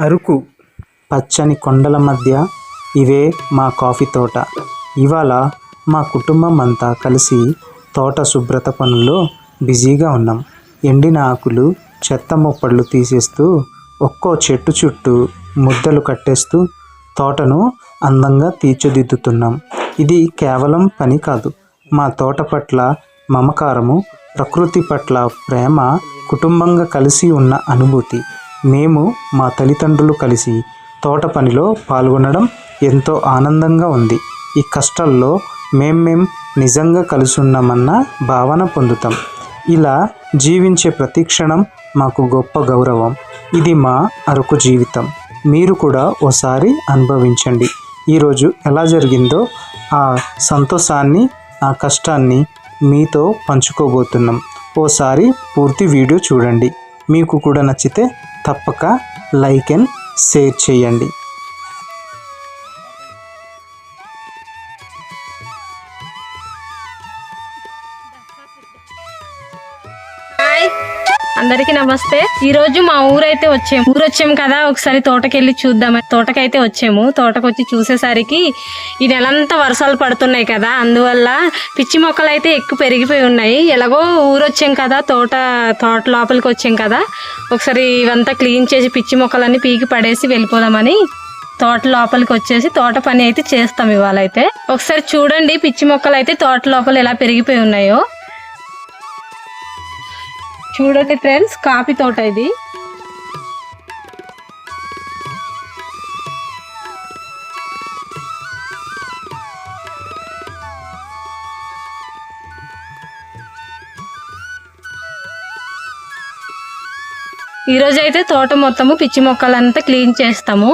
అరుకు పచ్చని కొండల మధ్య ఇవే మా కాఫీ తోట. ఇవాళ మా కుటుంబం అంతా కలిసి తోట శుభ్రత పనుల్లో బిజీగా ఉన్నాం. ఎండిన ఆకులు చెత్త మొప్పళ్ళు తీసేస్తూ ఒక్కో చెట్టు చుట్టూ ముద్దలు కట్టేస్తూ తోటను అందంగా తీర్చిదిద్దుతున్నాం. ఇది కేవలం పని కాదు. మా తోట పట్ల మమకారము ప్రకృతి పట్ల ప్రేమ కుటుంబంగా కలిసి ఉన్న అనుభూతి. మేము మా తల్లిదండ్రులు కలిసి తోట పనిలో పాల్గొనడం ఎంతో ఆనందంగా ఉంది. ఈ కష్టాల్లో మేం మేం నిజంగా కలుసున్నామన్న భావన పొందుతాం. ఇలా జీవించే ప్రతి క్షణం మాకు గొప్ప గౌరవం. ఇది మా అరకు జీవితం. మీరు కూడా ఓసారి అనుభవించండి. ఈరోజు ఎలా జరిగిందో ఆ సంతోషాన్ని ఆ కష్టాన్ని మీతో పంచుకోబోతున్నాం. ఓసారి పూర్తి వీడియో చూడండి. మీకు కూడా నచ్చితే తప్పక లైక్ అండ్ షేర్ చేయండి. అందరికీ నమస్తే. ఈ రోజు మా ఊరైతే వచ్చాము ఊరు వచ్చాము కదా ఒకసారి తోటకెళ్ళి చూద్దాం తోటకైతే వచ్చాము. తోటకు వచ్చి చూసేసరికి ఈ నెలంతా వర్షాలు పడుతున్నాయి కదా అందువల్ల పిచ్చి మొక్కలు అయితే ఎక్కువ పెరిగిపోయి ఉన్నాయి. ఎలాగో ఊరు వచ్చాం కదా తోట తోట లోపలికి వచ్చాం కదా ఒకసారి ఇవంతా క్లీన్ చేసి పిచ్చి మొక్కలన్నీ పీకి పడేసి వెళ్ళిపోదామని తోట లోపలికి వచ్చేసి తోట పని అయితే చేస్తాం ఇవాళ అయితే ఒకసారి చూడండి పిచ్చి మొక్కలు అయితే తోట లోపల ఎలా పెరిగిపోయి ఉన్నాయో. చూడండి ఫ్రెండ్స్ కాఫీ తోట ఇది. ఈరోజు అయితే తోట మొత్తము పిచ్చి మొక్కలంతా క్లీన్ చేస్తాము.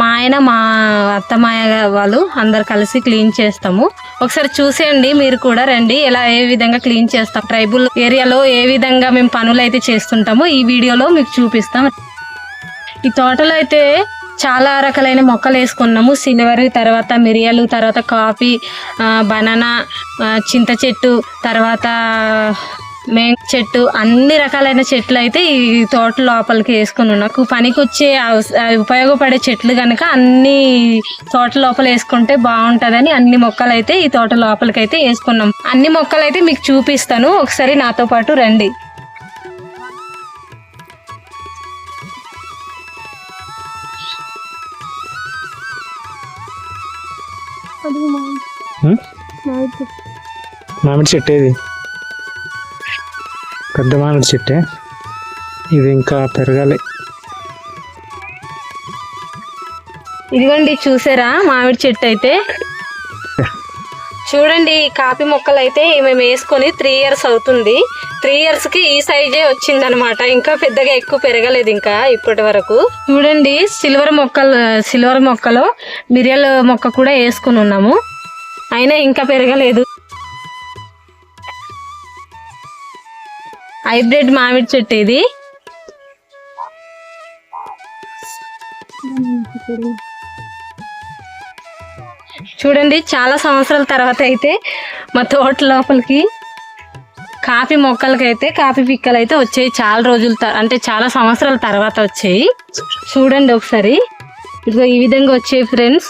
మా ఆయన మా అత్తమాయ వాళ్ళు అందరు కలిసి క్లీన్ చేస్తాము. ఒకసారి చూసేయండి మీరు కూడా రండి. ఎలా ఏ విధంగా క్లీన్ చేస్తాం ట్రైబుల్ ఏరియాలో ఏ విధంగా మేము పనులు అయితే చేస్తుంటామో ఈ వీడియోలో మీకు చూపిస్తాం. ఈ తోటలో అయితే చాలా రకాలైన మొక్కలు వేసుకున్నాము. సిల్వర్ తర్వాత మిరియాలు తర్వాత కాఫీ బనానా చింత చెట్టు తర్వాత మేంగ చెట్టు అన్ని రకాలైన చెట్లు అయితే ఈ తోట లోపలికి వేసుకుని నాకు పనికి వచ్చే అవస- ఆ, ఉపయోగపడే చెట్లు కనుక అన్ని తోట లోపల వేసుకుంటే బాగుంటుందని అన్ని మొక్కలు అయితే ఈ తోట లోపలికి అయితే వేసుకున్నాం. అన్ని మొక్కలు అయితే మీకు చూపిస్తాను. ఒకసారి నాతో పాటు రండి. మామిడి. చెట్టు. ఏది పెద్ద మామిడి చెట్టే. ఇది ఇంకా పెరగాలి. ఇదిగోండి చూసారా? మామిడి చెట్టు అయితే చూడండి కాఫీ మొక్కలు అయితే మేము వేసుకొని త్రీ ఇయర్స్ అవుతుంది. త్రీ ఇయర్స్కి ఈ సైజే వచ్చిందనమాట. ఇంకా పెద్దగా ఎక్కువ పెరగలేదు ఇంకా ఇప్పటి వరకు. చూడండి సిల్వర్ మొక్కలు సిల్వర్ మొక్కలో మిరియల్ మొక్క కూడా వేసుకుని ఉన్నాము. అయినా ఇంకా పెరగలేదు. హైబ్రిడ్ మామిడి చెట్టు ఇది. చూడండి చాలా సంవత్సరాల తర్వాత అయితే మా తోట లోపలికి కాఫీ మొక్కలకైతే కాఫీ పిక్కలు అయితే వచ్చాయి చాలా రోజుల త- అంటే చాలా సంవత్సరాల తర్వాత వచ్చాయి. చూడండి ఒకసారి. ఇదిగో ఈ విధంగా వచ్చాయి ఫ్రెండ్స్.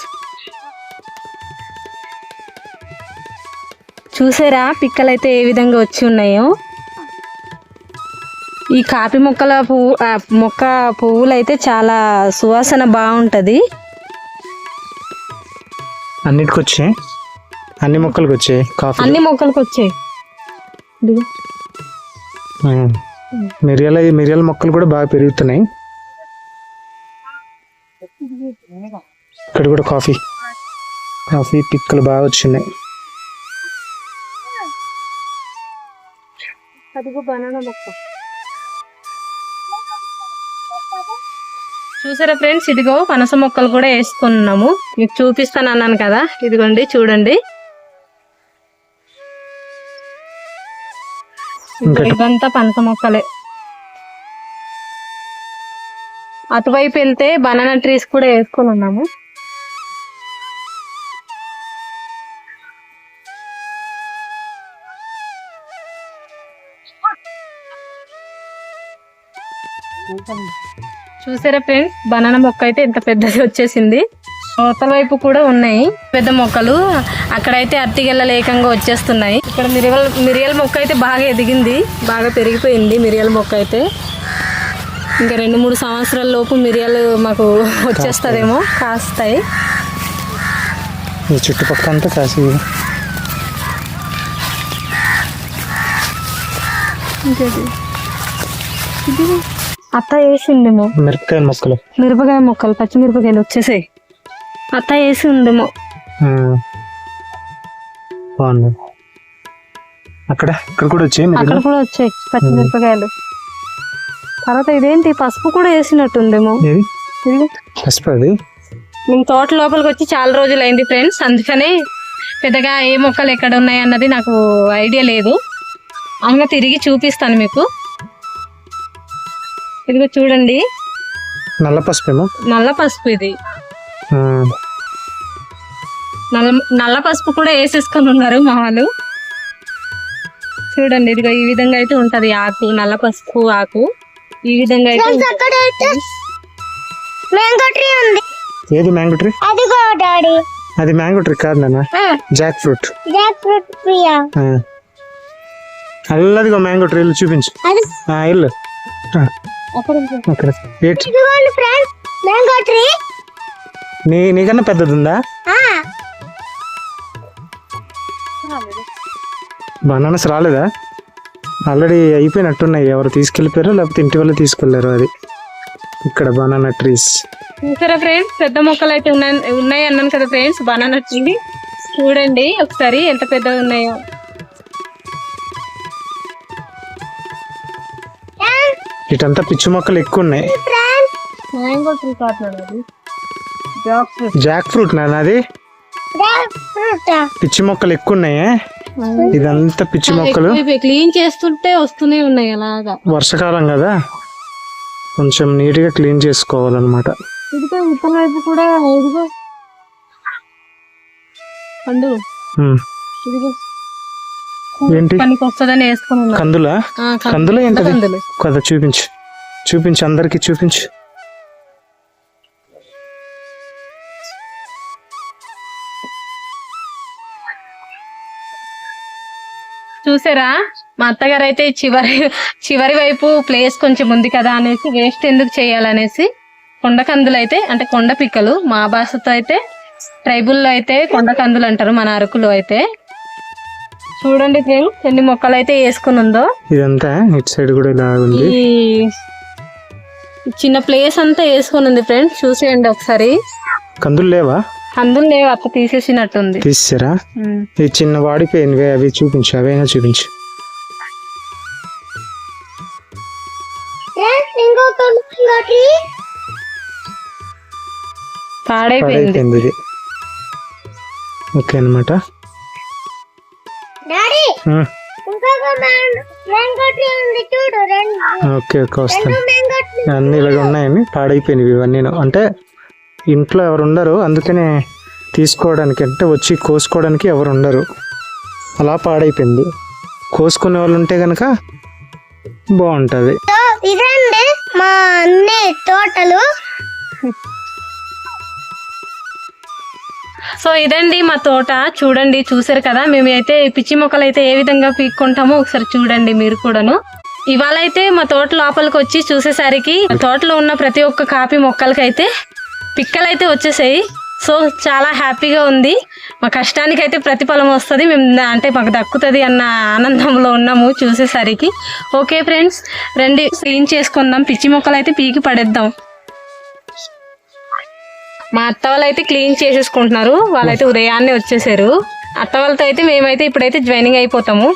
చూసారా పిక్కలు అయితే ఏ విధంగా వచ్చి ఉన్నాయో? ఈ కాఫీ మొక్కల పువ్వు మొక్క పువ్వులు అయితే చాలా సువాసన బాగుంటుంది. అన్నిటికి వచ్చాయి అన్ని మొక్కలకు వచ్చాయి కాఫీ అన్ని మొక్కలకు వచ్చాయి. మిరియాల మిరియాల మొక్కలు కూడా బాగా పెరుగుతున్నాయి. ఇక్కడ కూడా కాఫీ. కాఫీ పిక్కలు బాగా వచ్చినాయి చూసారా ఫ్రెండ్స్? ఇదిగో పనస మొక్కలు కూడా వేసుకున్నాము. మీకు చూపిస్తాను అన్నాను కదా. ఇదిగోండి చూడండి. ఇదంతా పనస మొక్కలే. అటువైపు వెళ్తే బనానా ట్రీస్ కూడా వేసుకొని ఉన్నాము చూసారా ఫ్రెండ్స్? బనానా మొక్క అయితే ఎంత పెద్దది వచ్చేసింది. అవతల వైపు కూడా ఉన్నాయి పెద్ద మొక్కలు. అక్కడైతే అరటిగెల్ల లేకంగా వచ్చేస్తున్నాయి. ఇక్కడ మిరియల్ మిరియల్ మొక్క అయితే బాగా ఎదిగింది. బాగా పెరిగిపోయింది మిరియల్ మొక్క అయితే. ఇంకా రెండు మూడు సంవత్సరాల లోపు మిరియాలు మాకు వచ్చేస్తుందేమో కాస్తాయి. ఈ చుట్టుపక్కల అంతా కాసి అత్త వేసిండేమో మిరపకాయ మొక్కలు. మిరపకాయ మొక్కలు పచ్చిమిరపకాయలు వచ్చేసాయి. అత్త వేసి ఉమ్. బాగుంది. అక్కడ ఇక్కడ కూడా వచ్చాయి అక్కడ కూడా వచ్చాయి పచ్చిమిరపకాయలు తర్వాత ఇదేంటి పసుపు కూడా వేసినట్టుందేమో. పసుపు అది? మేము తోట లోపలికి వచ్చి చాలా రోజులు అయింది ఫ్రెండ్స్. అందుకనే పెద్దగా ఏ మొక్కలు ఎక్కడ ఉన్నాయి అన్నది నాకు ఐడియా లేదు. అందులో తిరిగి చూపిస్తాను మీకు. ఇదిగో చూడండి. నల్ల పసుపు ఏమో. నల్ల పసుపు ఇది. నల్ల నల్ల పసుపు కూడా వేసేసుకొని ఉన్నారు మా వాళ్ళు. చూడండి ఇదిగో ఈ విధంగా అయితే ఉంటది ఆకు నల్ల పసుపు ఆకు. ఈ విధంగా అయితే. మ్యాంగో ట్రీ ఉంది. ఏది మ్యాంగో ట్రీ అదిగో డాడీ అది మ్యాంగో ట్రీ కాదు నాన్న. Jackfruit jackfruit Priya. అల్లదిగో mango tree ఇల్లు చూపించు. అది ఆ, ఇల్లు. ఆ, అక్కడ ఉంది. అక్కడ ఏటి ఇదిగోండి ఫ్రెండ్స్ మ్యాంగో ట్రీ నీ నీకన్నా పెద్దది ఉందా బనానాస్ రాలేదా? ఆల్రెడీ అయిపోయినట్టున్నాయి. ఎవరు తీసుకెళ్ళిపోయారో లేకపోతే ఇంటి వాళ్ళు తీసుకెళ్ళారు అది. ఇక్కడ బనానా ట్రీస్ చూసారా ఫ్రెండ్స్ పెద్ద మొక్కలు అయితే ఉన్నాయి ఉన్నాయి అన్నాను కదా ఫ్రెండ్స్ బనానా ట్రీ చూడండి ఒకసారి ఎంత పెద్దగా ఉన్నాయో. ఇటంతా పిచ్చి మొక్కలు ఎక్కువ ఉన్నాయి మ్యాంగో ట్రీ కాదు అది జాక్ ఫ్రూట్ జాక్ ఫ్రూట్ పిచ్చి మొక్కలు ఎక్కువ ఉన్నాయే ఇదంతా పిచ్చి మొక్కలు. క్లీన్ చేస్తుంటే వస్తూనే ఉన్నాయి అలాగా. వర్షాకాలం కదా. కొంచెం నీట్గా క్లీన్ చేసుకోవాలన్నమాట. ఇదిగో ఇతల వైపు కూడా ఇదిగో. పండు. ఇదిగో. ఏంటి? పనికి వస్తుందని వేసుకొని కందులా? కందులో ఏంటది? కందులు. కదా చూపించు. చూపించు అందరికి చూపించు. చూసారా? మా అత్తగారు అయితే చివరి చివరి వైపు ప్లేస్ కొంచెం ఉంది కదా అనేసి వేస్ట్ ఎందుకు చేయాలనేసి కొండ కందులు అయితే అంటే కొండ పిక్కలు మా భాషతో అయితే ట్రైబుల్లో అయితే కొండ కందులు అంటారు మన అరకులో అయితే. చూడండి ఫ్రెండ్స్ ఎన్ని మొక్కలు అయితే వేసుకుని ఉందో ఇదంతా ఇటు సైడ్ కూడా ఇలా ఉంది. చిన్న ప్లేస్ అంతా వేసుకుని ఉంది ఫ్రెండ్స్ చూసేయండి ఒకసారి. కందులు లేవా? కందులు లేవు అత్త తీసేసినట్టుంది. తీసారా. ఈ చిన్న వాడిపోయినవి అవి చూపించు అవైనా చూపించు. పాడైపోయింది. ఓకే అనమాట డాడీ ఇంకొక మ్యాంగో ట్రీ ఉంది చూడు రెండు. ఓకే ఓకే వస్తాను. రెండు మ్యాంగో ట్రీ అన్ని ఇలాగ ఉన్నాయని పాడైపోయినవి ఇవన్నీ. అంటే ఇంట్లో ఎవరు ఉండరు అందుకనే తీసుకోవడానికి అంటే వచ్చి కోసుకోవడానికి ఎవరు ఉండరు. అలా పాడైపోయింది. కోసుకునే వాళ్ళు ఉంటే కనుక బాగుంటుంది. ఇదండి మా అన్నయ్య తోటలు. సో ఇదండి మా తోట. చూడండి చూసారు కదా? మేము అయితే పిచ్చి మొక్కలు అయితే ఏ విధంగా పీక్కుంటామో ఒకసారి చూడండి మీరు కూడాను. ఇవాళ అయితే మా తోట లోపలికి వచ్చి చూసేసరికి మా తోటలో ఉన్న ప్రతి ఒక్క కాపీ మొక్కలకైతే పిక్కలు అయితే వచ్చేసాయి. సో చాలా హ్యాపీగా ఉంది. మా కష్టానికి అయితే ప్రతిఫలం వస్తుంది. మేము అంటే మాకు దక్కుతుంది అన్న ఆనందంలో ఉన్నాము చూసేసరికి. ఓకే ఫ్రెండ్స్ రండి క్లీన్ చేసుకుందాం. పిచ్చి మొక్కలు అయితే పీకి పడేద్దాం. మా అత్త వాళ్ళు అయితే క్లీన్ చేసేసుకుంటున్నారు. వాళ్ళైతే ఉదయాన్నే వచ్చేసారు. అత్త వాళ్ళతో అయితే మేమైతే ఇప్పుడైతే జాయినింగ్ అయిపోతాము.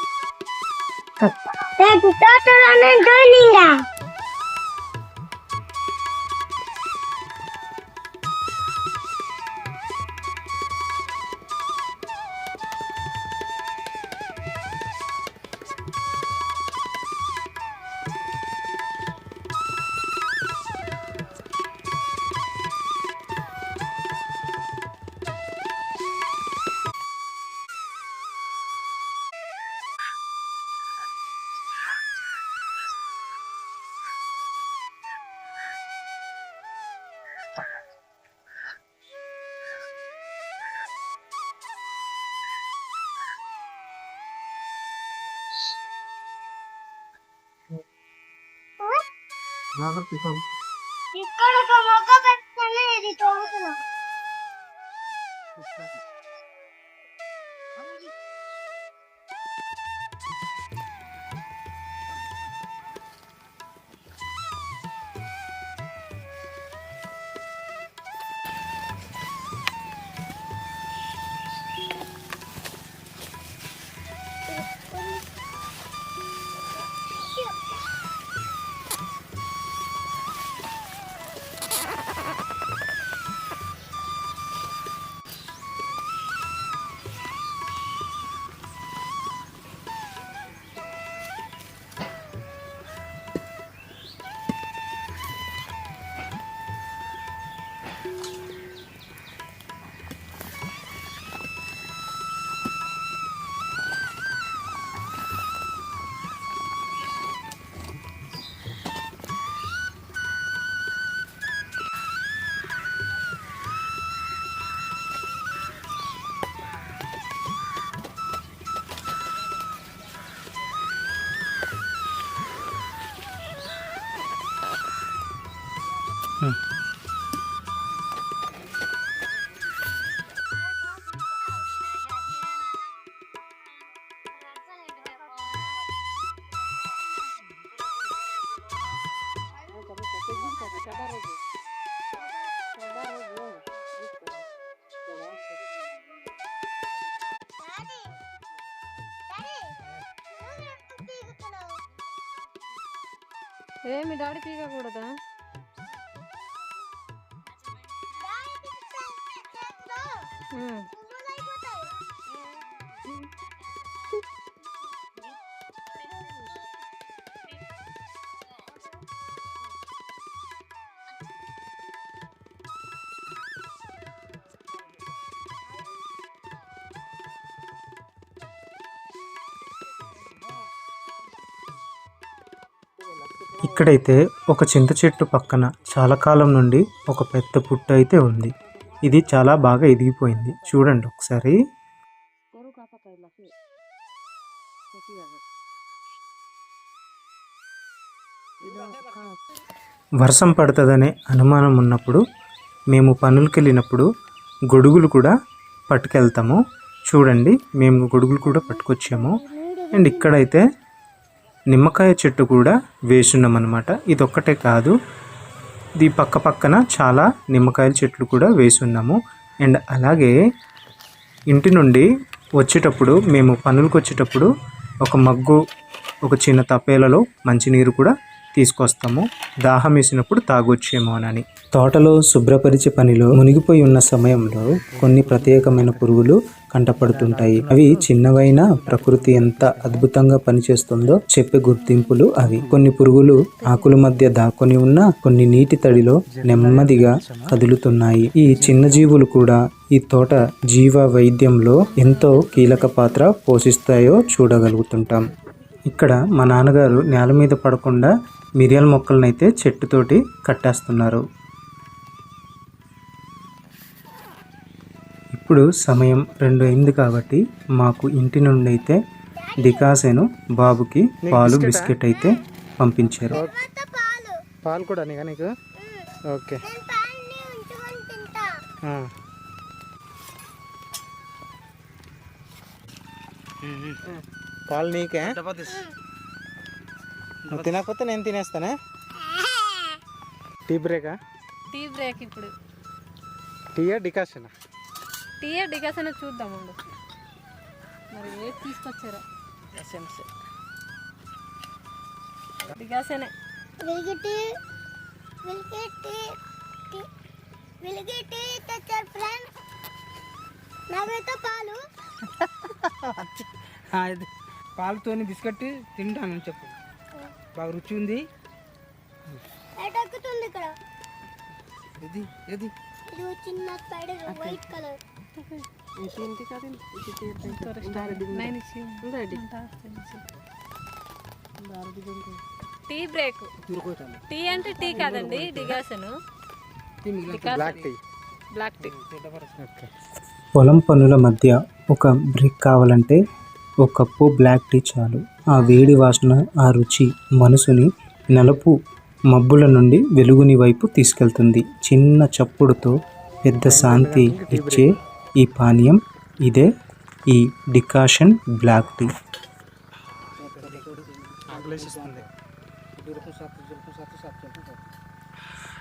జాయినింగ్ ఇక్కడ ఒక మొక్క పెట్టుకొని ఇది తోగుతున్నాం ఏ మీ డాడీ పీకకూడదా ఉమ్. ఇక్కడైతే ఒక చింత చెట్టు పక్కన చాలా కాలం నుండి ఒక పెద్ద పుట్ట అయితే ఉంది. ఇది చాలా బాగా ఎదిగిపోయింది. చూడండి ఒకసారి. వర్షం పడుతుందనే అనుమానం ఉన్నప్పుడు మేము పనులకు వెళ్ళినప్పుడు గొడుగులు కూడా పట్టుకెళ్తాము. చూడండి మేము గొడుగులు కూడా పట్టుకొచ్చాము. అండ్ ఇక్కడైతే నిమ్మకాయ చెట్టు కూడా వేసున్నాం అనమాట ఇది ఒక్కటే కాదు. ఇది పక్క పక్కన చాలా నిమ్మకాయల చెట్లు కూడా వేసున్నాము. అండ్ అలాగే ఇంటి నుండి వచ్చేటప్పుడు మేము పనులకు వచ్చేటప్పుడు ఒక మగ్గు ఒక చిన్న తపేలలో మంచినీరు కూడా తీసుకొస్తాము. దాహం వేసినప్పుడు తాగొచ్చేమో అని. తోటలో శుభ్రపరిచే పనిలో మునిగిపోయి ఉన్న సమయంలో కొన్ని ప్రత్యేకమైన పురుగులు కంటపడుతుంటాయి. అవి చిన్నవైన ప్రకృతి ఎంత అద్భుతంగా పనిచేస్తుందో చెప్పే గుర్తింపులు అవి. కొన్ని పురుగులు ఆకుల మధ్య దాక్కొని ఉన్న కొన్ని నీటి తడిలో నెమ్మదిగా కదులుతున్నాయి. ఈ చిన్న జీవులు కూడా ఈ తోట జీవ వైద్యంలో ఎంతో కీలక పాత్ర పోషిస్తాయో చూడగలుగుతుంటాం. ఇక్కడ మా నాన్నగారు నేల మీద పడకుండా మిరియాల మొక్కలనైతే చెట్టుతోటి కట్టేస్తున్నారు. ఇప్పుడు సమయం రెండు అయింది కాబట్టి మాకు ఇంటి నుండి అయితే డికాసెను బాబుకి పాలు బిస్కెట్? అయితే పంపించారు. పాలు పాలు కూడా నీకు ఓకే. పాలు నీకే? నువ్వు తినకపోతే నేను తినేస్తానే? టీ బ్రేకా? టీ బ్రేక్ ఇప్పుడు. టీయా డికాషన్ టీ డికాషన్ చూద్దాం ఉండు. మరి ఏది తీసుకొచ్చారో. డికాసనే వెలిగిటి వెలిగిటి వెలిగిటి తెచ్చారు నాకైతే పాలు. పాలతోని బిస్కెట్ తింటానని చెప్పు. బాగా రుచి ఉంది. ఎటెక్కుతుంది ఇక్కడ? ఇది ఏది? ఇది చిన్న spider white colour. Tea break. Tea అంటే టీ కాదండి డిగాసను. Black tea. పొలం పనుల మధ్య ఒక బ్రేక్ కావాలంటే ఒక కప్పు బ్లాక్ టీ చాలు. ఆ వేడి వాసన ఆ రుచి మనసుని నలుపు మబ్బుల నుండి వెలుగుని వైపు తీసుకెళ్తుంది. చిన్న చప్పుడుతో పెద్ద శాంతి ఇచ్చే ఈ పానీయం ఇదే ఈ డికాషన్ బ్లాక్ టీ.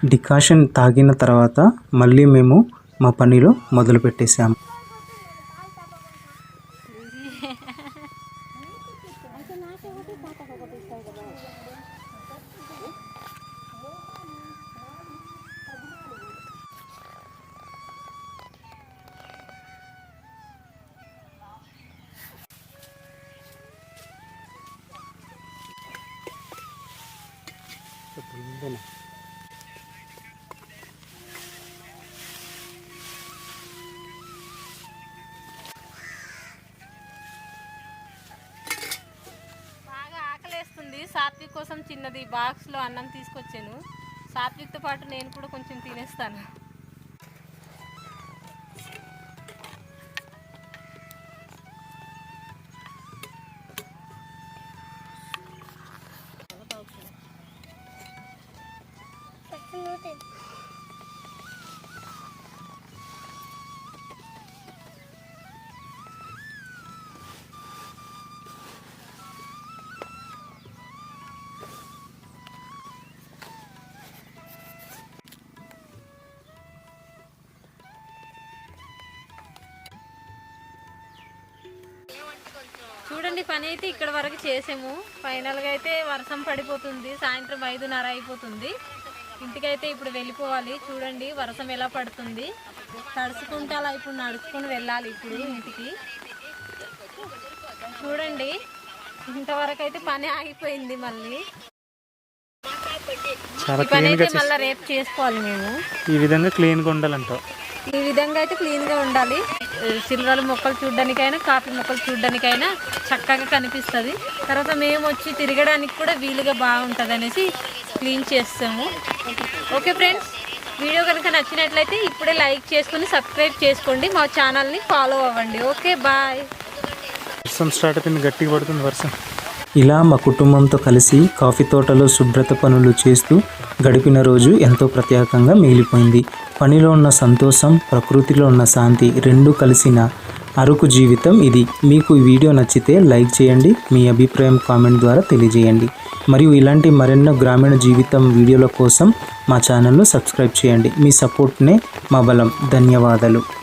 డికాషన్ తాగిన తర్వాత మళ్ళీ మేము మా పనిలో మొదలు పెట్టేశాము బాగా ఆకలేస్తుంది. సాత్విక్ కోసం చిన్నది బాక్స్లో అన్నం తీసుకొచ్చాను. సాత్విక్తో పాటు నేను కూడా కొంచెం తినేస్తాను. చూడండి పని అయితే ఇక్కడ వరకు చేసాము. ఫైనల్గా అయితే వర్షం పడిపోతుంది. సాయంత్రం ఐదున్నర అయిపోతుంది. ఇంటికైతే ఇప్పుడు వెళ్ళిపోవాలి. చూడండి వర్షం ఎలా పడుతుంది. తడుచుకుంటే అలా ఇప్పుడు నడుచుకుని వెళ్ళాలి ఇప్పుడు ఇంటికి. చూడండి ఇంతవరకు అయితే పని ఆగిపోయింది మళ్ళీ. పని అయితే మళ్ళీ రేపు చేసుకోవాలి మేము. ఈ విధంగా క్లీన్గా ఉండాలంటావు. ఈ విధంగా అయితే క్లీన్గా ఉండాలి సిల్వర్ మొక్కలు చూడడానికైనా కాఫీ మొక్కలు చూడడానికైనా చక్కగా కనిపిస్తుంది. తర్వాత మేము వచ్చి తిరగడానికి కూడా వీలుగా బాగుంటుంది అనేసి క్లీన్ చేస్తాము. ఓకే ఫ్రెండ్స్ వీడియో కనుక నచ్చినట్లయితే ఇప్పుడే లైక్ చేసుకొని సబ్స్క్రైబ్ చేసుకోండి. మా ఛానల్ని ఫాలో అవ్వండి. Okay bye. వర్షం స్టార్ట్ అయిపోయింది గట్టిగా పడుతుంది వర్షం. ఇలా మా కుటుంబంతో కలిసి కాఫీ తోటలో శుభ్రత పనులు చేస్తూ గడిపిన రోజు ఎంతో ప్రత్యేకంగా మిగిలిపోయింది. పనిలో ఉన్న సంతోషం ప్రకృతిలో ఉన్న శాంతి రెండు కలిసిన అరకు జీవితం ఇది. మీకు ఈ వీడియో నచ్చితే లైక్ చేయండి మీ అభిప్రాయం కామెంట్ ద్వారా తెలియజేయండి. మరియు ఇలాంటి మరెన్నో గ్రామీణ జీవితం వీడియోల కోసం మా ఛానల్ను సబ్స్క్రైబ్ చేయండి. మీ సపోర్ట్నే మా బలం. ధన్యవాదాలు.